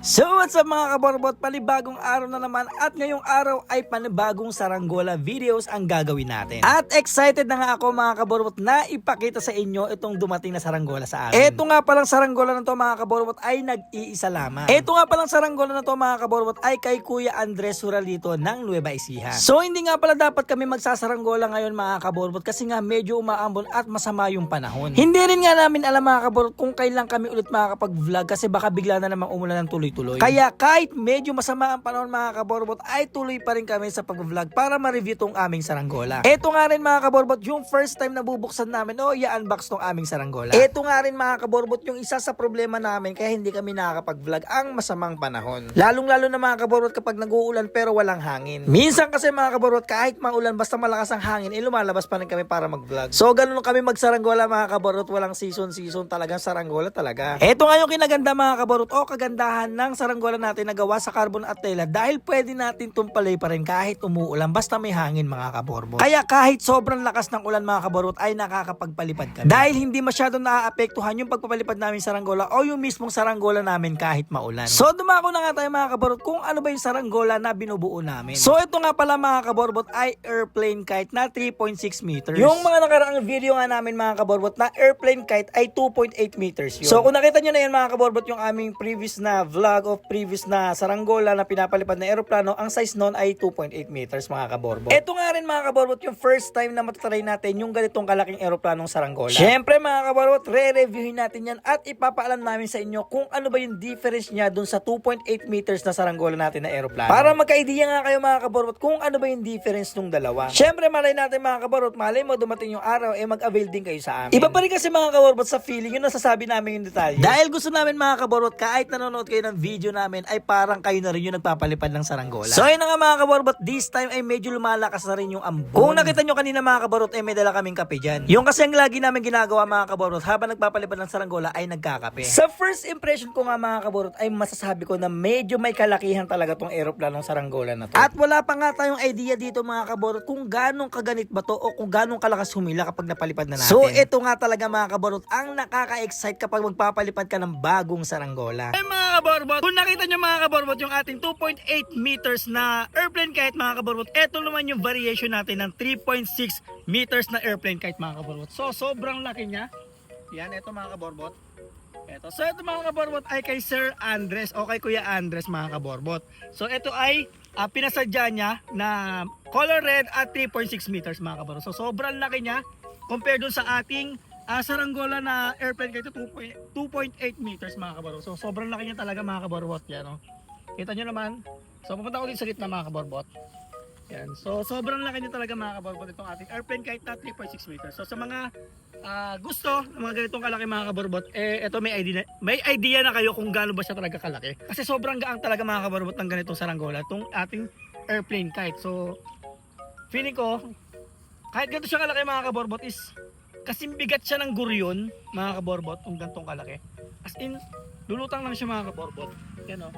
So what's up mga kaborbot, panibagong araw na naman at ngayong araw ay panibagong saranggola videos ang gagawin natin. At excited na nga ako mga kaborbot na ipakita sa inyo itong dumating na saranggola sa amin. Ito nga palang saranggola na to mga kaborbot ay nag-iisa lamang. Ito nga palang saranggola na to mga kaborbot ay kay Kuya Andres Suralito ng Nueva Ecija. So hindi nga pala dapat kami magsasaranggola ngayon mga kaborbot kasi nga medyo umaambon at masama yung panahon. Hindi rin nga namin alam mga kaborbot kung kailan kami ulit makakapag-vlog kasi baka bigla na namang umulan ng tuloy-tuloy. Kaya kahit medyo masama ang panahon mga kaborbot ay tuloy pa rin kami sa pag-vlog para ma-review tong aming saranggola. Ito nga rin mga kaborbot yung first time na bubuksan namin o i-unbox tong aming saranggola. Ito nga rin mga kaborbot yung isa sa problema namin kaya hindi kami nakakapag-vlog ang masamang panahon. Lalong lalo na mga kaborbot kapag nag-uulan pero walang hangin. Minsan kasi mga kaborbot kahit maulan basta malakas ang hangin eh lumalabas pa rin kami para mag-vlog. So ganun kami magsaranggola mga kaborbot walang season-season talagang saranggola talaga. Ito nga yung kinaganda mga kaborbot o kagandahan ng saranggola natin na gawa sa carbon at tela dahil pwede natin tumpalay pa rin kahit umuulan basta may hangin mga kaborbot. Kaya kahit sobrang lakas ng ulan mga kaborbot ay nakakapagpalipad kami. Dahil hindi masyadong naaapektuhan yung pagpapalipad namin sa saranggola o yung mismong saranggola namin kahit maulan. So dumako na nga tayo mga kaborbot kung ano ba yung saranggola na binubuo namin. So ito nga pala mga kaborbot ay airplane kite na 3.6 meters. Yung mga nakaraang video nga namin mga kaborbot na airplane kite ay 2.8 meters yun. So kung nakita nyo na yan mga kaborbot yung aming previous na vlog of previous na saranggola na pinapalipad na aeroplano, ang size nun ay 2.8 meters mga kaborbot. Ito nga rin mga kaborbot yung first time na matatry natin yung ganitong kalaking aeroplanong saranggola. Syempre mga kaborbot, re-reviewin natin yan at ipapaalam namin sa inyo kung ano ba yung difference niya dun sa 2.8 meters na saranggola natin na aeroplano. Para magka-idea nga kayo mga kaborbot kung ano ba yung difference nung dalawa. Syempre malay natin mga kaborbot, malay mo dumating yung araw eh mag-avail din kayo sa amin. Iba pa rin kasi mga kaborbot sa feeling yung nasasabi namin yung detalye. Dahil gusto namin mga kaborbot kahit nanonood kayo ng video namin ay parang kayo na rin yung nagpapalipad ng saranggola. So ayun na nga mga kaborbot, this time ay medyo lumalakas na rin yung ambon. Kung nakita nyo kanina mga kaborbot ay may dala kaming kape dyan. Yung kasi ang lagi namin ginagawa mga kaborbot habang nagpapalipad ng saranggola ay nagkakape. Sa first impression ko nga mga kaborbot ay masasabi ko na medyo may kalakihan talaga tong aeroplanong saranggola na to. At wala pa nga tayong idea dito mga kaborbot kung ganong kaganit ba to o kung ganong kalakas humila kapag napalipad na natin. So ito nga talaga mga kaborbot ang nakaka-excite kapag magpapalipad ka ng bagong saranggola. Ay mga kaborbot, kung nakita nyo mga kaborbot yung ating 2.8 meters na airplane kite mga kaborbot, ito naman yung variation natin ng 3.6 meters na airplane kite mga kaborbot. So sobrang laki niya. Yan, ito mga kaborbot. Ito. So ito mga kaborbot ay kay Sir Andres o kay Kuya Andres mga kaborbot. So ito ay ah, pinasadya niya na color red at 3.6 meters mga kaborbot. So sobrang laki niya compared dun sa ating ah, saranggola na airplane kite 2.8 meters mga kaborbot. So sobrang laki niya talaga mga kaborbot. Yan o. Kita nyo naman. So pupunta ko dito sa gitna mga kaborbot. Yan. So sobrang laki niya talaga mga kaborbot itong ating airplane kite na 3.6 meters. So sa mga ah, gusto ng mga ganitong kalaki mga kaborbot, eh ito may idea, na- may idea na kayo kung gaano ba siya talaga kalaki. Kasi sobrang gaang talaga mga kaborbot ng ganitong saranggola, itong ating airplane kite. So feeling ko, kahit ganito siya kalaki mga kaborbot is kasing bigat siya ng guryon mga kaborbot kung ganitong kalaki. As in, lulutang lang siya mga kaborbot. Yan o.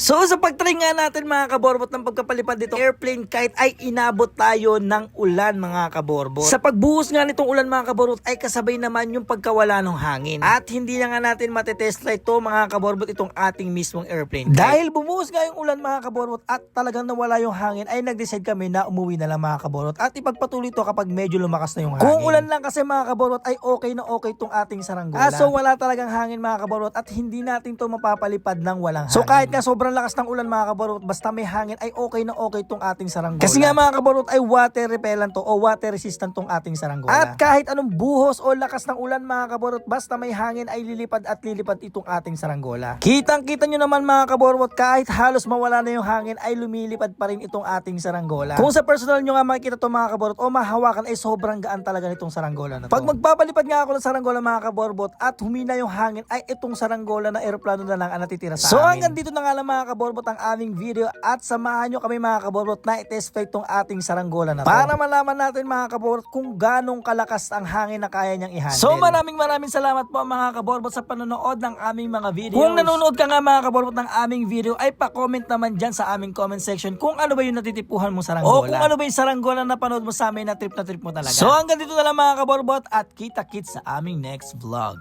So sa pagtry nga natin mga kaborbot ng pagkapalipad dito airplane kite ay inabot tayo ng ulan mga kaborbot. Sa pagbuhos nga nitong ulan mga kaborbot ay kasabay naman yung pagkawala ng hangin. At hindi na nga natin matetest try to mga kaborbot itong ating mismong airplane. Dahil bumuhos nga yung ulan mga kaborbot at talagang nawala yung hangin ay nag-decide kami na umuwi na lang mga kaborbot at ipagpatuloy to kapag medyo lumakas na yung hangin. Kung ulan lang kasi mga kaborbot ay okay na okay tong ating saranggola. Ah, so wala talagang hangin mga kaborbot at hindi natin to mapapalipad ng walang hangin. So kahit nga sobrang lakas ng ulan mga kabarot, basta may hangin ay okay na okay tong ating saranggola. Kasi nga mga kabarot ay water repellent to o water resistant tong ating saranggola. At kahit anong buhos o lakas ng ulan mga kabarot, basta may hangin ay lilipad at lilipad itong ating saranggola. Kitang kita nyo naman mga kabarot, kahit halos mawala na yung hangin ay lumilipad pa rin itong ating saranggola. Kung sa personal nyo nga makikita to mga kabarot o mahawakan ay sobrang gaan talaga nitong saranggola na to. Pag magpapalipad nga ako ng saranggola mga kaborbot at humina yung hangin ay itong saranggola na aeroplano na lang ang natitira sa So, amin. hanggang dito na nga lang mga kaborbot ang aming video at samahan nyo kami mga kaborbot na i-test flight tong ating saranggola na to. Para malaman natin mga kaborbot kung ganong kalakas ang hangin na kaya niyang i-handle. So maraming maraming salamat po mga kaborbot sa panonood ng aming mga videos. Kung nanonood ka nga mga kaborbot ng aming video ay pa-comment naman dyan sa aming comment section kung ano ba yung natitipuhan mo saranggola. O kung ano ba yung saranggola na panood mo sa amin na trip na trip mo talaga. So hanggang dito na lang mga kaborbot at kita-kits sa aming next vlog.